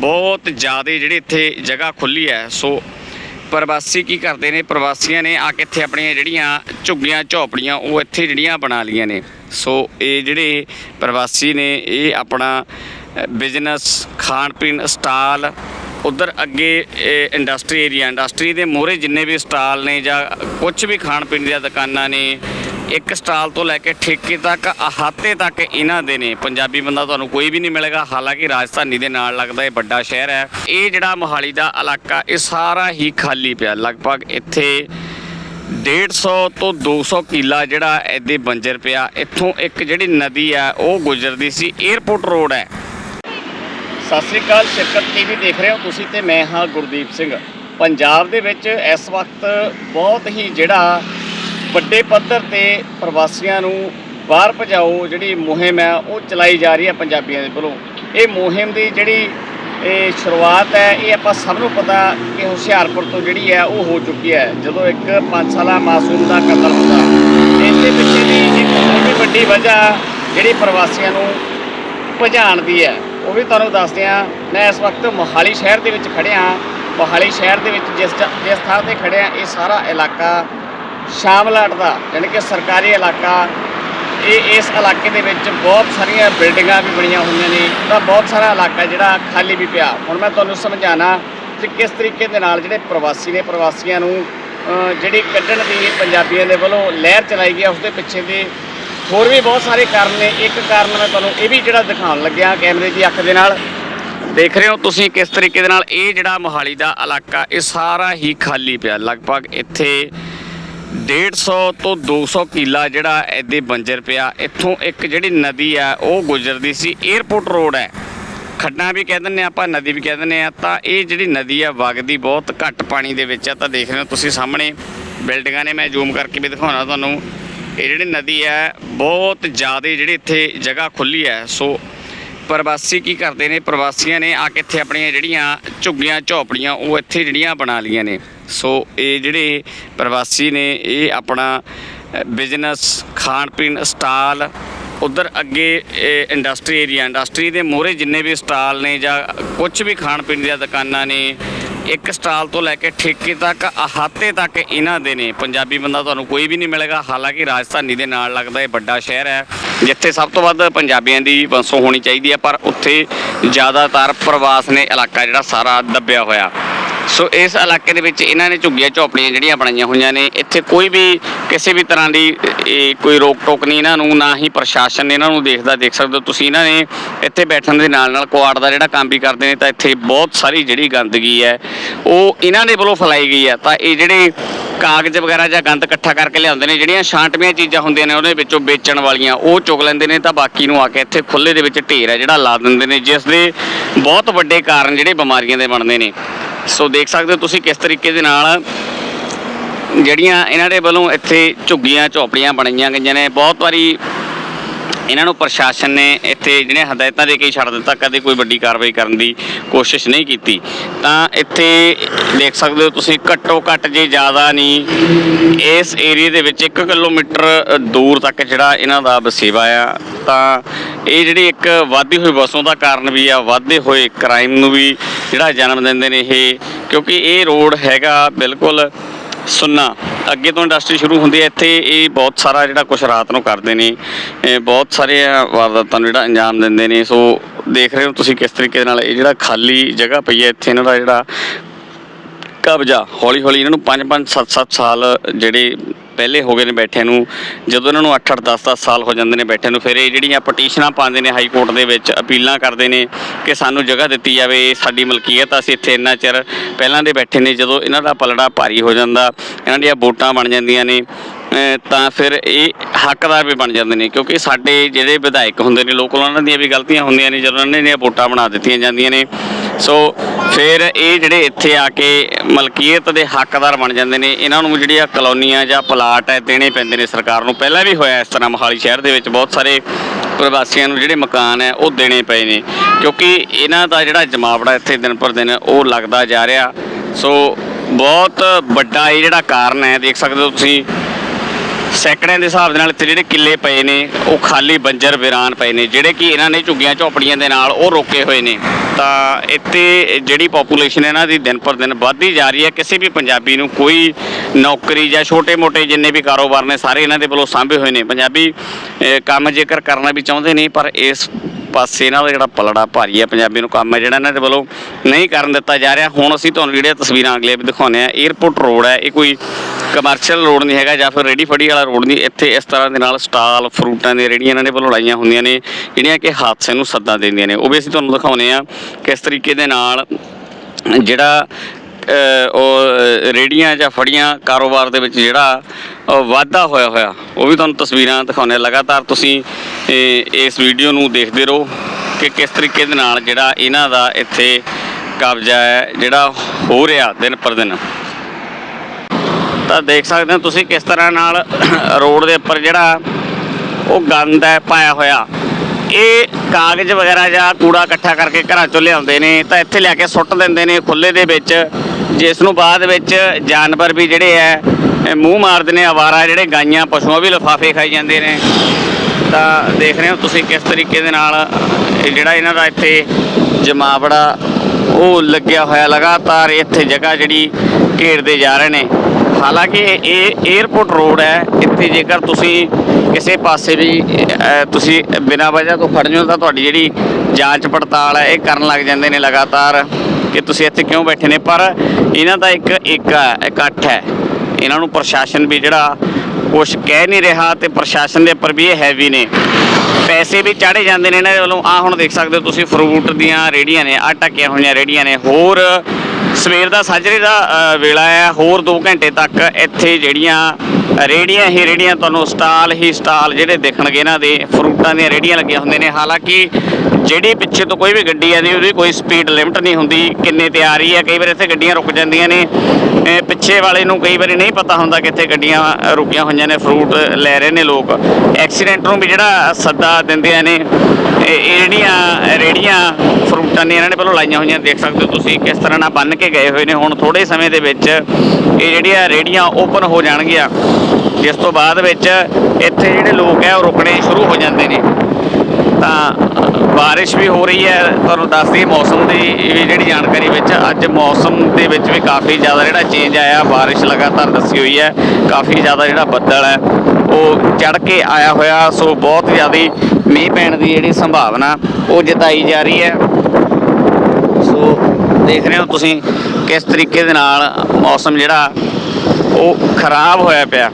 ਬਹੁਤ ਜ਼ਿਆਦਾ ਜਿਹੜੇ ਇੱਥੇ ਜਗ੍ਹਾ ਖੁੱਲੀ ਹੈ, ਸੋ ਪ੍ਰਵਾਸੀ ਕੀ ਕਰਦੇ ਨੇ? ਪ੍ਰਵਾਸੀਆਂ ਨੇ ਆ ਕੇ ਇੱਥੇ ਆਪਣੀਆਂ ਜਿਹੜੀਆਂ ਝੁੱਗੀਆਂ, ਝੋਪੜੀਆਂ, ਉਹ ਇੱਥੇ ਜਿਹੜੀਆਂ ਬਣਾ ਲੀਆਂ ਨੇ। ਸੋ ਇਹ ਜਿਹੜੇ ਪ੍ਰਵਾਸੀ ਨੇ, ਇਹ ਆਪਣਾ ਬਿਜ਼ਨਸ ਖਾਣ ਪੀਣ ਸਟਾਲ ਉਧਰ ਅੱਗੇ ਇੰਡਸਟਰੀ ਏਰੀਆ ਇੰਡਸਟਰੀ ਦੇ ਮੋਹਰੇ ਜਿੰਨੇ ਵੀ ਸਟਾਲ ਨੇ ਜਾਂ ਕੁਝ ਵੀ ਖਾਣ ਪੀਣ ਦੀਆਂ ਦੁਕਾਨਾਂ ਨੇ ਇੱਕ ਸਟਾਲ ਤੋਂ ਲੈ ਕੇ ਠੇਕੇ ਤੱਕ, ਅਹਾਤੇ ਤੱਕ ਇਹਨਾਂ ਦੇ ਨੇ। ਪੰਜਾਬੀ ਬੰਦਾ ਤੁਹਾਨੂੰ ਕੋਈ ਵੀ ਨਹੀਂ ਮਿਲੇਗਾ। ਹਾਲਾਂਕਿ ਰਾਜਧਾਨੀ ਦੇ ਨਾਲ ਲੱਗਦਾ ਇਹ ਵੱਡਾ ਸ਼ਹਿਰ ਹੈ। ਇਹ ਜਿਹੜਾ ਮੋਹਾਲੀ ਦਾ ਇਲਾਕਾ, ਇਹ ਸਾਰਾ ਹੀ ਖਾਲੀ ਪਿਆ। ਲਗਭਗ ਇੱਥੇ 150 ਤੋਂ 200 ਕਿੱਲਾ ਜਿਹੜਾ ਇਹਦੇ ਬੰਜਰ ਪਿਆ। ਇੱਥੋਂ ਇੱਕ ਜਿਹੜੀ ਨਦੀ ਆ ਉਹ ਗੁਜ਼ਰਦੀ ਸੀ। 에어ਪੋਰਟ ਰੋਡ ਹੈ। ਸਤਿ ਸ੍ਰੀ ਅਕਾਲ, ਸ਼ਿਰਕਤ ਟੀਵੀ ਦੇਖ ਰਹੇ ਹੋ ਤੁਸੀਂ ਤੇ ਮੈਂ ਹਾਂ ਗੁਰਦੀਪ ਸਿੰਘ। ਪੰਜਾਬ ਦੇ ਵਿੱਚ ਇਸ ਵਕਤ ਬਹੁਤ ਹੀ ਜਿਹੜਾ ਵੱਡੇ ਪੱਧਰ ਤੇ ਪ੍ਰਵਾਸੀਆਂ ਨੂੰ ਬਾਹਰ ਭਜਾਓ, ਜਿਹੜੀ ਮੁਹਿੰਮ ਹੈ, ਉਹ ਚਲਾਈ ਜਾ ਰਹੀ ਹੈ ਪੰਜਾਬੀਆਂ ਦੇ ਵੱਲੋਂ। ਇਹ ਮੁਹਿੰਮ ਦੀ ਜਿਹੜੀ, ਇਹ ਸ਼ੁਰੂਆਤ ਹੈ, ਇਹ ਆਪਾਂ ਸਭ ਨੂੰ ਪਤਾ ਕਿ ਹੁਸ਼ਿਆਰਪੁਰ ਤੋਂ ਜਿਹੜੀ ਹੈ, ਉਹ ਹੋ ਚੁੱਕੀ ਹੈ। ਜਦੋਂ ਇੱਕ 5 ਸਾਲਾ ਮਾਸੂਮ ਦਾ ਕਤਲ ਹੁੰਦਾ ਇਸ ਦੇ ਪਿੱਛੇ ਦੀ ਇੱਕ ਹੋਰ ਵੱਡੀ ਵਜ੍ਹਾ ਜਿਹੜੀ ਪ੍ਰਵਾਸੀਆਂ ਨੂੰ ਭਜਾਣ ਦੀ ਹੈ, ਉਹ ਵੀ ਤੁਹਾਨੂੰ ਦੱਸਦੇ ਹਾਂ। ਮੈਂ ਇਸ ਵਕਤ ਮੋਹਾਲੀ ਸ਼ਹਿਰ ਦੇ ਵਿੱਚ ਖੜਿਆ ਮੋਹਾਲੀ ਸ਼ਹਿਰ ਦੇ ਵਿੱਚ ਜਿਸ ਜ- ਜਿਸ ਥਾਂ ਤੇ ਖੜਿਆ ਇਹ ਸਾਰਾ ਇਲਾਕਾ ਸ਼ਾਮਲਾਟ ਦਾ ਯਾਨੀ ਕਿ ਸਰਕਾਰੀ ਇਲਾਕਾ ਇਹ ਇਸ ਇਲਾਕੇ ਦੇ ਵਿੱਚ ਬਹੁਤ ਸਾਰੀਆਂ ਬਿਲਡਿੰਗਾਂ ਵੀ ਬਣੀਆਂ ਹੋਈਆਂ ਨੇ ਤਾਂ ਬਹੁਤ ਸਾਰਾ ਇਲਾਕਾ ਜਿਹੜਾ ਖਾਲੀ ਵੀ ਪਿਆ। ਹੁਣ ਮੈਂ ਤੁਹਾਨੂੰ ਸਮਝਾਣਾ ਕਿ ਕਿਸ ਤਰੀਕੇ ਦੇ ਨਾਲ ਜਿਹੜੇ ਪ੍ਰਵਾਸੀ ਨੇ ਪ੍ਰਵਾਸੀਆਂ ਨੂੰ ਜਿਹੜੀ ਕੱਢਣ ਦੀ ਪੰਜਾਬੀਆਂ ਦੇ ਵੱਲੋਂ ਲਹਿਰ ਚਲਾਈ ਗਈ ਹੈ, ਉਸ ਦੇ ਪਿੱਛੇ ਦੇ ਹੋਰ ਵੀ ਬਹੁਤ ਸਾਰੇ ਕਾਰਨ ਨੇ। ਇੱਕ ਕਾਰਨ ਮੈਂ ਤੁਹਾਨੂੰ ਇਹ ਵੀ ਜਿਹੜਾ ਦਿਖਾਉਣ ਲੱਗਿਆ ਕੈਮਰੇ ਦੀ ਅੱਖ ਦੇ ਨਾਲ। ਦੇਖ ਰਹੇ ਹੋ ਤੁਸੀਂ ਕਿਸ ਤਰੀਕੇ ਦੇ ਨਾਲ ਇਹ ਜਿਹੜਾ ਮੋਹਾਲੀ ਦਾ ਇਲਾਕਾ ਇਹ ਸਾਰਾ ਹੀ ਖਾਲੀ ਪਿਆ। ਲਗਭਗ ਇੱਥੇ 150 ਤੋਂ 200 ਕਿੱਲਾ ਜਿਹੜਾ ਇਹਦੇ ਬੰਜਰ ਪਿਆ, ਇੱਥੋਂ ਇੱਕ ਜਿਹੜੀ ਨਦੀ ਆ, ਉਹ ਗੁਜ਼ਰਦੀ ਸੀ 에어ਪੋਰਟ ਰੋਡ ਹੈ। ਖੱਡਾਂ ਵੀ ਕਹਿ ਦਿੰਦੇ ਹਾਂ ਆਪਾਂ ਨਦੀ ਵੀ ਕਹਿ ਦਿੰਦੇ ਆ, ਤਾਂ ਇਹ ਜਿਹੜੀ ਨਦੀ ਆ ਵਗਦੀ ਬਹੁਤ ਘੱਟ ਪਾਣੀ ਦੇ ਵਿੱਚ ਆ, ਤਾਂ ਦੇਖ ਰਹੇ ਹੋ ਤੁਸੀਂ ਸਾਹਮਣੇ, ਬਿਲਡਿੰਗਾਂ ਨੇ ਮੈਂ ਜ਼ੂਮ ਕਰਕੇ ਵੀ ਦਿਖਾਉਣਾ ਤੁਹਾਨੂੰ। ਇਹ ਜਿਹੜੀ ਨਦੀ ਹੈ, ਬਹੁਤ ਜ਼ਿਆਦਾ ਜਿਹੜੀ ਇੱਥੇ ਜਗ੍ਹਾ ਖੁੱਲੀ ਹੈ, ਸੋ ਪ੍ਰਵਾਸੀ ਕੀ ਕਰਦੇ ਨੇ? ਪ੍ਰਵਾਸੀਆਂ ਨੇ ਆ ਕੇ ਇੱਥੇ ਆਪਣੀਆਂ ਜਿਹੜੀਆਂ ਝੁੱਗੀਆਂ, ਝੋਪੜੀਆਂ, ਉਹ ਇੱਥੇ ਜਿਹੜੀਆਂ ਬਣਾ ਲੀਆਂ ਨੇ। ਸੋ ਇਹ ਜਿਹੜੇ ਪ੍ਰਵਾਸੀ ਨੇ, ਇਹ ਆਪਣਾ ਬਿਜ਼ਨਸ ਖਾਣ ਪੀਣ ਸਟਾਲ ਉਧਰ ਅੱਗੇ ਇੰਡਸਟਰੀ ਏਰੀਆ ਇੰਡਸਟਰੀ ਦੇ ਮੋਹਰੇ ਜਿੰਨੇ ਵੀ ਸਟਾਲ ਨੇ ਜਾਂ ਕੁਝ ਵੀ ਖਾਣ ਪੀਣ ਦੀਆਂ ਦੁਕਾਨਾਂ ਨੇ ਇੱਕ ਸਟਾਲ ਤੋਂ ਲੈ ਕੇ ਠੇਕੇ ਤੱਕ, ਅਹਾਤੇ ਤੱਕ ਇਹਨਾਂ ਦੇ ਨੇ। ਪੰਜਾਬੀ ਬੰਦਾ ਤੁਹਾਨੂੰ ਕੋਈ ਵੀ ਨਹੀਂ ਮਿਲੇਗਾ। ਹਾਲਾਂਕਿ ਰਾਜਧਾਨੀ ਦੇ ਨਾਲ ਲੱਗਦਾ ਇਹ ਵੱਡਾ ਸ਼ਹਿਰ ਹੈ, ਜਿੱਥੇ ਸਭ ਤੋਂ ਵੱਧ ਪੰਜਾਬੀਆਂ ਦੀ ਵਸੋਂ ਹੋਣੀ ਚਾਹੀਦੀ ਹੈ, ਪਰ ਉੱਥੇ ਜ਼ਿਆਦਾਤਰ ਪ੍ਰਵਾਸ ਨੇ ਇਲਾਕਾ ਜਿਹੜਾ ਸਾਰਾ ਦੱਬਿਆ ਹੋਇਆ। ਸੋ ਇਸ ਇਲਾਕੇ ਦੇ ਵਿੱਚ ਇਹਨਾਂ ਨੇ ਝੁੱਗੀਆਂ ਝੋਪੜੀਆਂ ਜਿਹੜੀਆਂ ਬਣਾਈਆਂ ਹੋਈਆਂ ਨੇ, ਇੱਥੇ ਕੋਈ ਵੀ ਕਿਸੇ ਵੀ ਤਰ੍ਹਾਂ ਦੀ ਇਹ ਕੋਈ ਰੋਕ ਟੋਕ ਨਹੀਂ ਇਹਨਾਂ ਨੂੰ, ਨਾ ਹੀ ਪ੍ਰਸ਼ਾਸਨ ਇਹਨਾਂ ਨੂੰ ਦੇਖਦਾ ਦੇਖ ਸਕਦੇ ਹੋ। ਤੁਸੀਂ ਇਹਨਾਂ ਨੇ ਇੱਥੇ ਬੈਠਣ ਦੇ ਨਾਲ ਨਾਲ ਕੁਆੜ ਦਾ ਜਿਹੜਾ ਕੰਮ ਵੀ ਕਰਦੇ ਨੇ, ਤਾਂ ਇੱਥੇ ਬਹੁਤ ਸਾਰੀ ਜਿਹੜੀ ਗੰਦਗੀ ਹੈ, ਉਹ ਇਹਨਾਂ ਦੇ ਵੱਲੋਂ ਫੈਲਾਈ ਗਈ ਹੈ। ਤਾਂ ਇਹ ਜਿਹੜੇ ਕਾਗਜ਼ ਵਗੈਰਾ ਜਾਂ ਗੰਦ ਇਕੱਠਾ ਕਰਕੇ ਲਿਆਉਂਦੇ ਨੇ, ਜਿਹੜੀਆਂ ਛਾਂਟਵੀਆਂ ਚੀਜ਼ਾਂ ਹੁੰਦੀਆਂ ਨੇ, ਉਹਦੇ ਵਿੱਚੋਂ ਵੇਚਣ ਵਾਲੀਆਂ, ਉਹ ਚੁਗ ਲੈਂਦੇ ਨੇ, ਤਾਂ ਬਾਕੀ ਨੂੰ ਆ ਕੇ ਇੱਥੇ ਖੁੱਲੇ ਦੇ ਵਿੱਚ ਢੇਰ ਹੈ ਜਿਹੜਾ ਲਾ ਦਿੰਦੇ ਨੇ, ਜਿਸ ਦੇ ਬਹੁਤ ਵੱਡੇ ਕਾਰਨ ਜਿਹੜੇ ਬਿਮਾਰੀਆਂ ਦੇ ਬਣਦੇ ਨੇ। ਸੋ ਦੇਖ ਸਕਦੇ ਹੋ ਤੁਸੀਂ ਕਿਸ ਤਰੀਕੇ ਦੇ ਨਾਲ ਜਿਹੜੀਆਂ ਇਹਨਾਂ ਦੇ ਵੱਲੋਂ ਇੱਥੇ ਝੁੱਗੀਆਂ, ਝੋਪੜੀਆਂ ਬਣਾਈਆਂ ਗਈਆਂ ਨੇ। ਬਹੁਤ ਵਾਰੀ ਇਹਨਾਂ ਨੂੰ ਪ੍ਰਸ਼ਾਸਨ ਨੇ ਇੱਥੇ ਜਿਹੜੀਆਂ ਹਦਾਇਤਾਂ ਦੇ ਕੇ ਛੱਡ ਦਿੱਤਾ, ਕਦੇ ਕੋਈ ਵੱਡੀ ਕਾਰਵਾਈ ਕਰਨ ਦੀ ਕੋਸ਼ਿਸ਼ ਨਹੀਂ ਕੀਤੀ। ਤਾਂ ਇੱਥੇ ਦੇਖ ਸਕਦੇ ਹੋ ਤੁਸੀਂ ਘੱਟੋ ਘੱਟ ਜੇ ਜ਼ਿਆਦਾ ਨਹੀਂ, ਇਸ ਏਰੀਆ ਦੇ ਵਿੱਚ 1 ਕਿਲੋਮੀਟਰ ਦੂਰ ਤੱਕ ਜਿਹੜਾ ਇਹਨਾਂ ਦਾ ਵਸੇਵਾ ਆ, ਤਾਂ ਇਹ ਜਿਹੜੀ ਇੱਕ ਵਾਧੀ ਹੋਈ ਵਸੋਂ ਦਾ ਕਾਰਨ ਵੀ ਆ, ਵਾਧੇ ਹੋਏ ਕ੍ਰਾਈਮ ਨੂੰ ਵੀ ਜਿਹੜਾ ਜਨਮ ਦਿੰਦੇ ਨੇ ਇਹ, ਕਿਉਂਕਿ ਇਹ ਰੋਡ ਹੈਗਾ ਬਿਲਕੁਲ ਸੁੰਨਾ ਅੱਗੇ ਤੋਂ ਇੰਡਸਟਰੀ ਸ਼ੁਰੂ ਹੁੰਦੀ ਹੈ, ਇੱਥੇ ਇਹ ਬਹੁਤ ਸਾਰਾ ਜਿਹੜਾ ਕੁਝ ਰਾਤ ਨੂੰ ਕਰਦੇ ਨੇ ਬਹੁਤ ਸਾਰੇ ਵਾਰਦਾਤਾਂ ਨੂੰ ਜਿਹੜਾ ਅੰਜਾਮ ਦਿੰਦੇ ਨੇ। ਸੋ ਦੇਖ ਰਹੇ ਹੋ ਤੁਸੀਂ ਕਿਸ ਤਰੀਕੇ ਦੇ ਨਾਲ ਇਹ ਜਿਹੜਾ ਖਾਲੀ ਜਗ੍ਹਾ ਪਈ ਹੈ, ਇੱਥੇ ਇਹਨਾਂ ਦਾ ਜਿਹੜਾ ਕਬਜ਼ਾ ਹੌਲੀ ਹੌਲੀ ਇਹਨਾਂ ਨੂੰ 5-5 7-7 ਸਾਲ ਜਿਹੜੇ ਪਹਿਲੇ ਹੋ ਗਏ ਨੇ ਬੈਠਿਆਂ ਨੂੰ, ਜਦੋਂ ਇਹਨਾਂ ਨੂੰ 8-8 10-10 ਸਾਲ ਹੋ ਜਾਂਦੇ ਨੇ ਬੈਠਿਆਂ ਨੂੰ, ਫਿਰ ਇਹ ਜਿਹੜੀਆਂ ਪਟੀਸ਼ਨਾਂ ਪਾਉਂਦੇ ਨੇ ਹਾਈ ਕੋਰਟ ਦੇ ਵਿੱਚ, ਅਪੀਲਾਂ ਕਰਦੇ ਨੇ ਕਿ ਸਾਨੂੰ ਜਗ੍ਹਾ ਦਿੱਤੀ ਜਾਵੇ ਸਾਡੀ ਮਲਕੀਅਤ ਅਸੀਂ ਇੱਥੇ ਇੰਨਾ ਚਿਰ ਪਹਿਲਾਂ ਦੇ ਬੈਠੇ ਨੇ, ਜਦੋਂ ਇਹਨਾਂ ਦਾ ਪਲੜਾ ਭਾਰੀ ਹੋ ਜਾਂਦਾ, ਇਹਨਾਂ ਦੀਆਂ ਵੋਟਾਂ ਬਣ ਜਾਂਦੀਆਂ ਨੇ ਤਾਂ ਫਿਰ ਇਹ ਹੱਕਦਾਰ ਵੀ ਬਣ ਜਾਂਦੇ ਨੇ, ਕਿਉਂਕਿ ਸਾਡੇ ਜਿਹੜੇ ਵਿਧਾਇਕ ਹੁੰਦੇ ਨੇ ਲੋਕਲ ਉਹਨਾਂ ਦੀਆਂ ਵੀ ਗਲਤੀਆਂ ਹੁੰਦੀਆਂ ਨੇ, ਜਦੋਂ ਉਹਨਾਂ ਦੀਆਂ ਵੋਟਾਂ ਬਣਾ ਦਿੱਤੀਆਂ ਜਾਂਦੀਆਂ ਨੇ ਸੋ ਫਿਰ ਇਹ ਜਿਹੜੇ ਇੱਥੇ ਆ ਕੇ ਮਲਕੀਅਤ ਦੇ ਹੱਕਦਾਰ ਬਣ ਜਾਂਦੇ ਨੇ, ਇਹਨਾਂ ਨੂੰ ਜਿਹੜੀਆਂ ਕਲੋਨੀਆਂ ਜਾਂ ਪਲਾਟ ਹੈ, ਦੇਣੇ ਪੈਂਦੇ ਨੇ ਸਰਕਾਰ ਨੂੰ। ਪਹਿਲਾਂ ਵੀ ਹੋਇਆ ਇਸ ਤਰ੍ਹਾਂ ਮੋਹਾਲੀ ਸ਼ਹਿਰ ਦੇ ਵਿੱਚ, ਬਹੁਤ ਸਾਰੇ ਪ੍ਰਵਾਸੀਆਂ ਨੂੰ ਜਿਹੜੇ ਮਕਾਨ ਹੈ, ਉਹ ਦੇਣੇ ਪਏ ਨੇ। ਕਿਉਂਕਿ ਇਹਨਾਂ ਦਾ ਜਿਹੜਾ ਜਮਾਵੜਾ ਇੱਥੇ ਦਿਨ ਪਰ ਦਿਨ ਉਹ ਲੱਗਦਾ ਜਾ ਰਿਹਾ। ਸੋ ਬਹੁਤ ਵੱਡਾ ਇਹ ਜਿਹੜਾ ਕਾਰਨ ਹੈ, ਦੇਖ ਸਕਦੇ ਹੋ ਤੁਸੀਂ, ਸੈਕੜਿਆਂ ਦੇ ਹਿਸਾਬ ਦੇ ਨਾਲ ਇੱਥੇ ਜਿਹੜੇ ਕਿੱਲੇ ਪਏ ਨੇ, ਉਹ ਖਾਲੀ ਬੰਜਰ ਵੀਰਾਨ ਪਏ ਨੇ, ਜਿਹੜੇ ਕਿ ਇਹਨਾਂ ਨੇ ਝੁੱਗੀਆਂ ਝੋਪੜੀਆਂ ਦੇ ਨਾਲ ਉਹ ਰੋਕੇ ਹੋਏ ਨੇ। ਤਾਂ ਇੱਥੇ ਜਿਹੜੀ ਪੋਪੂਲੇਸ਼ਨ ਇਹਨਾਂ ਦੀ ਦਿਨ ਪਰ ਦਿਨ ਵੱਧਦੀ ਜਾ ਰਹੀ ਹੈ। ਕਿਸੇ ਵੀ ਪੰਜਾਬੀ ਨੂੰ ਕੋਈ ਨੌਕਰੀ ਜਾਂ ਛੋਟੇ-ਮੋਟੇ ਜਿੰਨੇ ਵੀ ਕਾਰੋਬਾਰ ਨੇ, ਸਾਰੇ ਇਹਨਾਂ ਦੇ ਵੱਲੋਂ ਸਾਂਭੇ ਹੋਏ ਨੇ। ਪੰਜਾਬੀ ਕੰਮ ਜੇਕਰ ਕਰਨਾ ਵੀ ਚਾਹੁੰਦੇ ਨੇ, ਪਰ ਇਸ ਪਾਸੇ ਇਹਨਾਂ ਦਾ ਜਿਹੜਾ ਪਲੜਾ ਭਾਰੀ ਹੈ ਪੰਜਾਬੀ ਨੂੰ ਕੰਮ ਹੈ ਜਿਹੜਾ ਇਹਨਾਂ ਦੇ ਵੱਲੋਂ ਨਹੀਂ ਕਰਨ ਦਿੱਤਾ ਜਾ ਰਿਹਾ। ਹੁਣ ਅਸੀਂ ਤੁਹਾਨੂੰ ਜਿਹੜੀਆਂ ਤਸਵੀਰਾਂ ਅਗਲੇ ਵੀ ਦਿਖਾਉਂਦੇ ਆ 에어ਪੋਰਟ ਰੋਡ ਹੈ ਇਹ ਕੋਈ ਕਮਰਸ਼ੀਅਲ ਰੋਡ ਨਹੀਂ ਹੈਗਾ ਜਾਂ ਫਿਰ ਰੇੜੀ ਫੜੀ ਵਾਲਾ ਰੋਡ ਨਹੀਂ। ਇੱਥੇ ਇਸ ਤਰ੍ਹਾਂ ਦੇ ਨਾਲ ਸਟਾਲ, ਫਰੂਟਾਂ ਦੀਆਂ ਰੇੜੀਆਂ ਇਹਨਾਂ ਦੇ ਵੱਲੋਂ ਲਾਈਆਂ ਹੁੰਦੀਆਂ ਨੇ, ਜਿਹੜੀਆਂ ਕਿ ਹਾਦਸੇ ਨੂੰ ਸੱਦਾ ਦਿੰਦੀਆਂ ਨੇ। ਉਹ ਵੀ ਅਸੀਂ ਤੁਹਾਨੂੰ ਦਿਖਾਉਂਦੇ ਆ ਕਿਸ ਤਰੀਕੇ ਦੇ ਨਾਲ ਜਿਹੜਾ ਉਹ ਅਹ, ਰੇੜੀਆਂ ਜਾਂ ਫੜੀਆਂ ਕਾਰੋਬਾਰ ਦੇ ਵਿੱਚ ਜਿਹੜਾ ਉਹ ਵਾਧਾ ਹੋਇਆ ਹੋਇਆ ਉਹ ਵੀ ਤੁਹਾਨੂੰ ਤਸਵੀਰਾਂ ਦਿਖਾਉਂਦੇ ਲਗਾਤਾਰ ਤੁਸੀਂ ਇਸ ਵੀਡੀਓ ਨੂੰ ਦੇਖਦੇ ਰਹੋ ਕਿ ਕਿਸ ਤਰੀਕੇ ਦੇ ਨਾਲ ਜਿਹੜਾ ਇਹਨਾਂ ਦਾ ਇੱਥੇ ਕਬਜ਼ਾ ਹੈ ਜਿਹੜਾ ਹੋ ਰਿਹਾ ਦਿਨ ਪਰ ਦਿਨ। ਤਾਂ ਦੇਖ ਸਕਦੇ ਹੋ ਤੁਸੀਂ ਕਿਸ ਤਰ੍ਹਾਂ ਨਾਲ ਰੋਡ ਦੇ ਉੱਪਰ ਜਿਹੜਾ ਉਹ ਗੰਦ ਹੈ ਪਾਇਆ ਹੋਇਆ। ਇਹ ਕਾਗਜ਼ ਵਗੈਰਾ ਜਾਂ ਕੂੜਾ ਇਕੱਠਾ ਕਰਕੇ ਘਰਾਂ ਚੋਂ ਲਿਆਉਂਦੇ ਨੇ ਤਾਂ ਇੱਥੇ ਲਿਆ ਕੇ ਸੁੱਟ ਦਿੰਦੇ ਨੇ ਖੁੱਲੇ ਦੇ ਵਿੱਚ। ਜਿਸ ਨੂੰ ਬਾਅਦ ਵਿੱਚ ਜਾਨਵਰ ਵੀ ਜਿਹੜੇ ਐ ਮੂੰਹ ਮਾਰਦੇ ਨੇ, ਆਵਾਰਾ ਜਿਹੜੇ ਗਾਈਆਂ, ਪਸ਼ੂਆਂ ਵੀ ਲਿਫਾਫੇ ਖਾਈ ਜਾਂਦੇ ਨੇ। ਤਾਂ ਦੇਖ ਰਹੇ ਹੋ ਤੁਸੀਂ ਕਿਸ ਤਰੀਕੇ ਦੇ ਨਾਲ ਜਿਹੜਾ ਇਹਨਾਂ ਦਾ ਇੱਥੇ ਜਮਾਵੜਾ ਉਹ ਲੱਗਿਆ ਹੋਇਆ ਲਗਾਤਾਰ ਇੱਥੇ ਜਗ੍ਹਾ ਜਿਹੜੀ ਘੇਰਦੇ ਜਾ ਰਹੇ ਨੇ। ਹਾਲਾਂਕਿ ਇਹ 에어ਪੋਰਟ ਰੋਡ ਹੈ ਇੱਥੇ ਜੇਕਰ ਤੁਸੀਂ ਕਿਸੇ ਪਾਸੇ ਵੀ ਤੁਸੀਂ ਬਿਨਾਂ ਵਜ੍ਹਾ ਤੋਂ ਖੜ੍ਹ ਜਾਓ ਤਾਂ ਤੁਹਾਡੀ ਜਿਹੜੀ ਜਾਂਚ ਪੜਤਾਲ ਹੈ ਇਹ ਕਰਨ ਲੱਗ ਜਾਂਦੇ ਨੇ ਲਗਾਤਾਰ। ਕਿ ਤੁਸੀਂ ਇੱਥੇ ਕਿਉਂ ਬੈਠੇ ਨੇ? ਪਰ ਇਹਨਾਂ ਦਾ ਇੱਕ ਇੱਕ ਇਕੱਠ ਹੈ। ਇਹਨਾਂ ਨੂੰ ਪ੍ਰਸ਼ਾਸਨ ਵੀ ਜਿਹੜਾ ਕੁਛ ਕਹਿ ਨਹੀਂ ਰਿਹਾ ਤੇ ਪ੍ਰਸ਼ਾਸਨ ਦੇ ਉੱਪਰ ਵੀ ਇਹ ਹੈਵੀ ਨੇ। ਪੈਸੇ ਵੀ ਚਾੜੇ ਜਾਂਦੇ ਨੇ ਇਹਨਾਂ ਦੇ ਵੱਲੋਂ। ਆ ਹੁਣ ਦੇਖ ਸਕਦੇ ਹੋ ਤੁਸੀਂ ਫਰੂਟ ਦੀਆਂ ਰੇੜੀਆਂ ਨੇ ਆ ਟੱਕੀਆਂ ਹੋਈਆਂ ਰੇੜੀਆਂ ਨੇ। ਹੋਰ ਸਵੇਰ ਦਾ ਸਾਜਰੇ ਦਾ ਵੇਲਾ ਹੈ। ਹੋਰ 2 ਘੰਟੇ ਤੱਕ ਇੱਥੇ ਜਿਹੜੀਆਂ ਰੇੜੀਆਂ ਹੀ ਰੇੜੀਆਂ ਤੁਹਾਨੂੰ ਸਟਾਲ ਹੀ ਸਟਾਲ ਜਿਹੜੇ ਦੇਖਣਗੇ ਇਹਨਾਂ ਦੇ। ਫਰੂਟਾਂ ਦੀਆਂ ਰੇੜੀਆਂ ਲੱਗੀਆਂ ਹੁੰਦੇ ਨੇ। ਹਾਲਾਂਕਿ ਜਿਹੜੀ ਪਿੱਛੇ ਤੋਂ ਕੋਈ ਵੀ ਗੱਡੀ ਆਦੀ ਉਹਦੀ ਕੋਈ ਸਪੀਡ ਲਿਮਟ ਨਹੀਂ ਹੁੰਦੀ, ਕਿੰਨੇ ਤੇ ਆ। ਰਹੀ ਹੈ ਕਈ ਵਾਰ ਇੱਥੇ ਗੱਡੀਆਂ ਰੁਕ ਜਾਂਦੀਆਂ ਨੇ। ਪਿੱਛੇ ਵਾਲੇ ਨੂੰ ਕਈ ਵਾਰੀ ਨਹੀਂ ਪਤਾ ਹੁੰਦਾ ਕਿ ਇੱਥੇ ਗੱਡੀਆਂ ਰੁਕੀਆਂ ਹੋਈਆਂ ਨੇ ਫਰੂਟ ਲੈ ਰਹੇ ਨੇ ਲੋਕ। ਐਕਸੀਡੈਂਟ ਨੂੰ ਵੀ ਜਿਹੜਾ ਸੱਦਾ ਦਿੰਦੇ ਨੇ, ਇਹ ਇਹ ਜਿਹੜੀਆਂ ਰੇੜੀਆਂ ਫਰੂਟਾਂ ਨੇ, ਇਹਨਾਂ ਨੇ ਪਹਿਲਾਂ ਲਾਈਆਂ ਹੋਈਆਂ, ਦੇਖ ਸਕਦੇ ਹੋ ਤੁਸੀਂ ਕਿਸ ਤਰ੍ਹਾਂ ਨਾਲ ਬੰਨ ਕੇ ਗਏ ਹੋਏ ਨੇ। ਹੁਣ ਥੋੜੇ ਸਮੇਂ ਦੇ ਵਿੱਚ ਇਹ ਜਿਹੜੀਆਂ ਰੇੜੀਆਂ ਓਪਨ ਹੋ ਜਾਣਗੀਆਂ, ਜਿਸ ਤੋਂ ਬਾਅਦ ਵਿੱਚ ਇੱਥੇ ਜਿਹੜੇ ਲੋਕ ਹੈ ਉਹ ਰੁਕਣੇ ਸ਼ੁਰੂ ਹੋ ਜਾਂਦੇ ਨੇ। ਤਾਂ ਬਾਰਿਸ਼ ਵੀ ਹੋ ਰਹੀ ਹੈ। ਤੁਹਾਨੂੰ ਦੱਸ ਦਈਏ, ਮੌਸਮ ਦੀ ਵੀ ਜਿਹੜੀ ਜਾਣਕਾਰੀ ਵਿੱਚ ਅੱਜ ਮੌਸਮ ਦੇ ਵਿੱਚ ਵੀ ਕਾਫੀ ਜ਼ਿਆਦਾ ਜਿਹੜਾ ਚੇਂਜ ਆਇਆ। ਬਾਰਿਸ਼ ਲਗਾਤਾਰ ਦੱਸੀ ਹੋਈ ਹੈ। ਕਾਫੀ ਜ਼ਿਆਦਾ ਜਿਹੜਾ ਬੱਦਲ ਹੈ, ਉਹ ਚੜ ਕੇ ਆਇਆ ਹੋਇਆ। ਸੋ ਬਹੁਤ ਜ਼ਿਆਦਾ ਮੀਂਹ ਪੈਣ ਦੀ ਜਿਹੜੀ ਸੰਭਾਵਨਾ, ਉਹ ਜਤਾਈ ਜਾ ਰਹੀ ਹੈ। ਸੋ ਦੇਖ ਰਹੇ ਹੋ ਤੁਸੀਂ ਕਿਸ ਤਰੀਕੇ ਦੇ ਨਾਲ ਮੌਸਮ ਜਿਹੜਾ, ਉਹ ਖਰਾਬ ਹੋਇਆ ਪਿਆ।